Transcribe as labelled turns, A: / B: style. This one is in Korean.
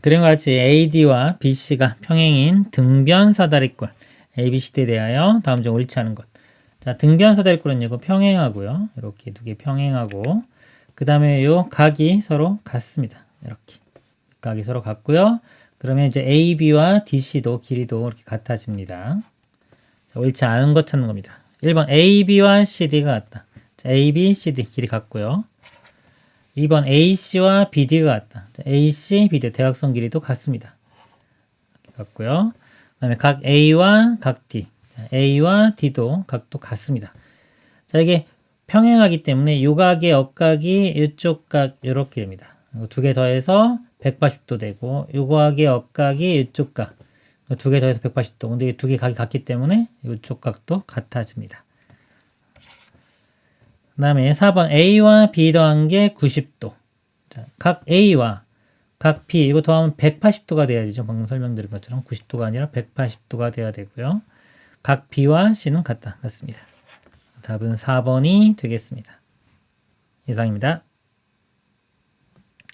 A: 그림과 같이 AD와 BC가 평행인 등변 사다리꼴 ABCD에 대하여 다음 중 않은 것. 자, 등변 사다리꼴은 이거 평행하고요. 이렇게 두 개 평행하고 그 다음에 요 각이 서로 같습니다. 이렇게 각이 서로 같고요. 그러면 이제 AB와 DC도 길이도 이렇게 같아집니다. 자, 옳지 않은 것 찾는 겁니다. 1번 AB와 CD가 같다. 자, AB, CD 길이 같고요. 2번 AC와 BD가 같다. 자, AC, BD 대각선 길이도 같습니다. 같고요. 그 다음에 각 A와 각 D, 자, A와 D도 각도 같습니다. 자, 이게 평행하기 때문에 요각의 억각이 이쪽 각 이렇게 됩니다. 두 개 더해서 180도 되고 요각의 억각이 이쪽 각. 두 개 더해서 180도. 근데 두개 각이 같기 때문에 이쪽 각도 같아집니다. 그 다음에 4번 A와 B 더한 게 90도. 자, 각 A와 각 B 이거 더하면 180도가 돼야 되죠. 방금 설명드린 것처럼 90도가 아니라 180도가 돼야 되고요. 각 B와 C는 같다. 맞습니다. 답은 4번이 되겠습니다. 이상입니다.